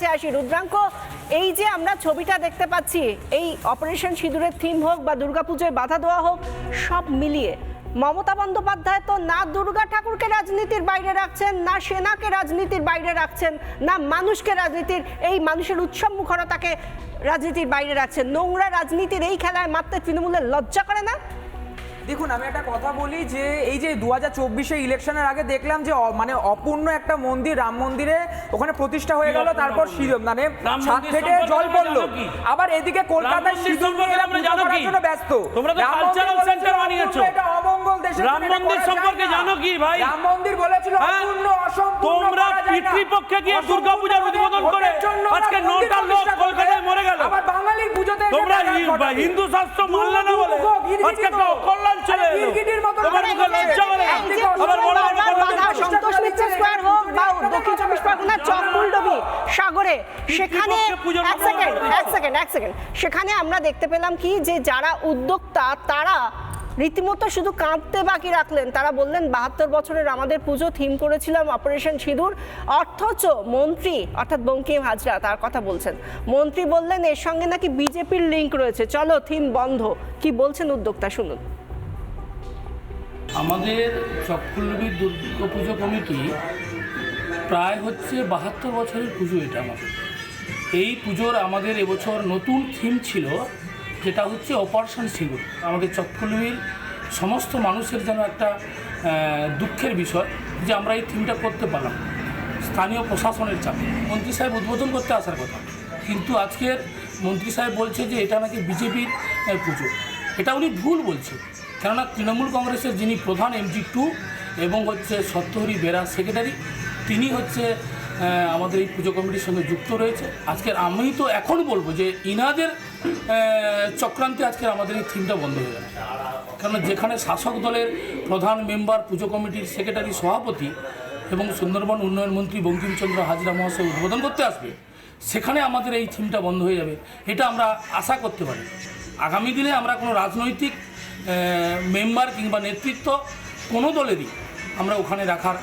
কাছে আসি। রুদ্রাঙ্ক, এই যে আমরা ছবিটা দেখতে পাচ্ছি, এই অপারেশন সিঁদুরের থিম হোক বা দুর্গাপুজোয় বাধা দেওয়া হোক, সব মিলিয়ে মমতা বন্দ্যোপাধ্যায় তো না দুর্গা ঠাকুরকে রাজনীতির বাইরে রাখছেন, না সেনাকে রাজনীতির বাইরে রাখছেন, না মানুষকে রাজনীতির, এই মানুষের উৎসব মুখরতাকে রাজনীতির বাইরে রাখছেন। নোংরা রাজনীতির এই খেলায় মাত্র তৃণমূলের লজ্জা করে না? দেখুন আমি একটা কথা বলি যে এই যে দু হাজার চব্বিশে ইলেকশনের আগে দেখলাম যে মানে অপূর্ণ একটা মন্দির রাম মন্দিরে ওখানে প্রতিষ্ঠা হয়ে গেল তারপর মানে ছাদ জল পড়ল আবার এদিকে কলকাতায় সিঁদুর জন্য ব্যস্ত তোমরা তো রাম মন্দির cultural বলেছিল center অপূর্ণ, বানিয়েছো। এটা অমঙ্গল দেশের রাম মন্দির সম্পর্কে জানো কি ভাই? রাম মন্দির বলেছিল হ্যাঁ? অপূর্ণ অসম্পূর্ণ তোমরা। পিতৃপক্ষে গিয়ে দুর্গাপূজার উদ্বোধন করে আজকে নটা লোক প্রতিষ্ঠা করবে। কলকাতায় মরে গেল। আবার বাঙালির পুজোতে এসে তোমরা হিন্দু শাস্ত্র মানলে না বলে? আজকে তো। কল্যাণ চলে এলো। তোমার মুখে লজ্জা আবার বড় সন্তোষ মিত্র স্কয়ার হোক বা দক্ষিণ চব্বিশ পরগনা চকমুলডবি সাগরে। সেখানে এক সেকেন্ড এক সেকেন্ড এক সেকেন্ড সেখানে আমরা দেখতে পেলাম কি যে যারা উদ্যোক্তা তারা রীতিমতো শুধু কাঁদতে বাকি রাখলেন। তারা বললেন, বাহাত্তর বছরের আমাদের পুজো থিম করেছিলাম অপারেশন সিঁদুর। অথচ মন্ত্রী, অর্থাৎ বঙ্কিম হাজরা তার কথা বলছেন। মন্ত্রী বললেন, এর সঙ্গে নাকি বিজেপির লিঙ্ক রয়েছে। চলো, থিম বন্ধ। কি বলছেন উদ্যোক্তা, শুনুন। আমাদের চক্রলবীর দুর্গা পুজো কমিটি প্রায় হচ্ছে বাহাত্তর বছরের পুজো এটা আমাদের। এই পুজোর আমাদের এবছর নতুন থিম ছিল যেটা হচ্ছে অপারেশন সিঁদুর আমাদের চক্রলবীর সমস্ত মানুষের যেন একটা দুঃখের বিষয় যে আমরা এই থিমটা করতে পারলাম। স্থানীয় প্রশাসনের চাপে। মন্ত্রী সাহেব উদ্বোধন করতে আসার কথা। কিন্তু আজকের মন্ত্রী সাহেব বলছে যে এটা নাকি বিজেপির পুজো। এটা উনি ভুল বলছে কেননা তৃণমূল কংগ্রেসের যিনি প্রধান এমজি টু এবং হচ্ছে সত্যহরি বেরা সেক্রেটারি তিনি হচ্ছে আমাদের এই পুজো কমিটির সঙ্গে যুক্ত রয়েছে। আজকের আমি তো এখন বলব যে ইনাদের চক্রান্তে আজকের আমাদের এই থিমটা বন্ধ হয়ে গেল। কারণ যেখানে শাসক দলের প্রধান মেম্বার পুজো কমিটির সেক্রেটারি সভাপতি এবং সুন্দরবন উন্নয়ন মন্ত্রী বঙ্কিমচন্দ্র হাজরা মহাশয় উদ্বোধন করতে আসবে, সেখানে আমাদের এই থিমটা বন্ধ হয়ে যাবে। এটা আমরা আশা করতে পারি। আগামী দিনে আমরা কোনো রাজনৈতিক মেম্বার কিংবা নেতৃত্ব কোনো দলেরই আমরা ওখানে রাখার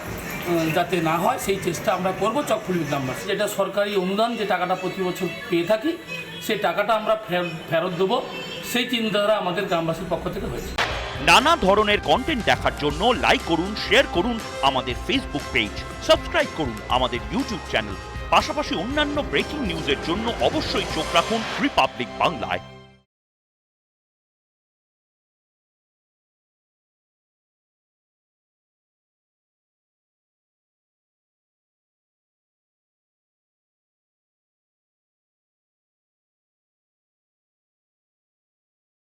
যাতে না হয়, সেই চেষ্টা আমরা করব চকফুলি গ্রামবাসী যেটা সরকারি অনুদান, যে টাকাটা প্রতি বছর পেয়ে থাকি সেই টাকাটা আমরা ফেরত দেব। সেই চিন্তাধারা আমাদের গ্রামবাসীর পক্ষ থেকে হয়েছে। নানা ধরনের কন্টেন্ট দেখার জন্য লাইক করুন শেয়ার করুন আমাদের ফেসবুক পেজ সাবস্ক্রাইব করুন আমাদের ইউটিউব চ্যানেল পাশাপাশি অন্যান্য ব্রেকিং নিউজের জন্য অবশ্যই চোখ রাখুন রিপাবলিক বাংলায়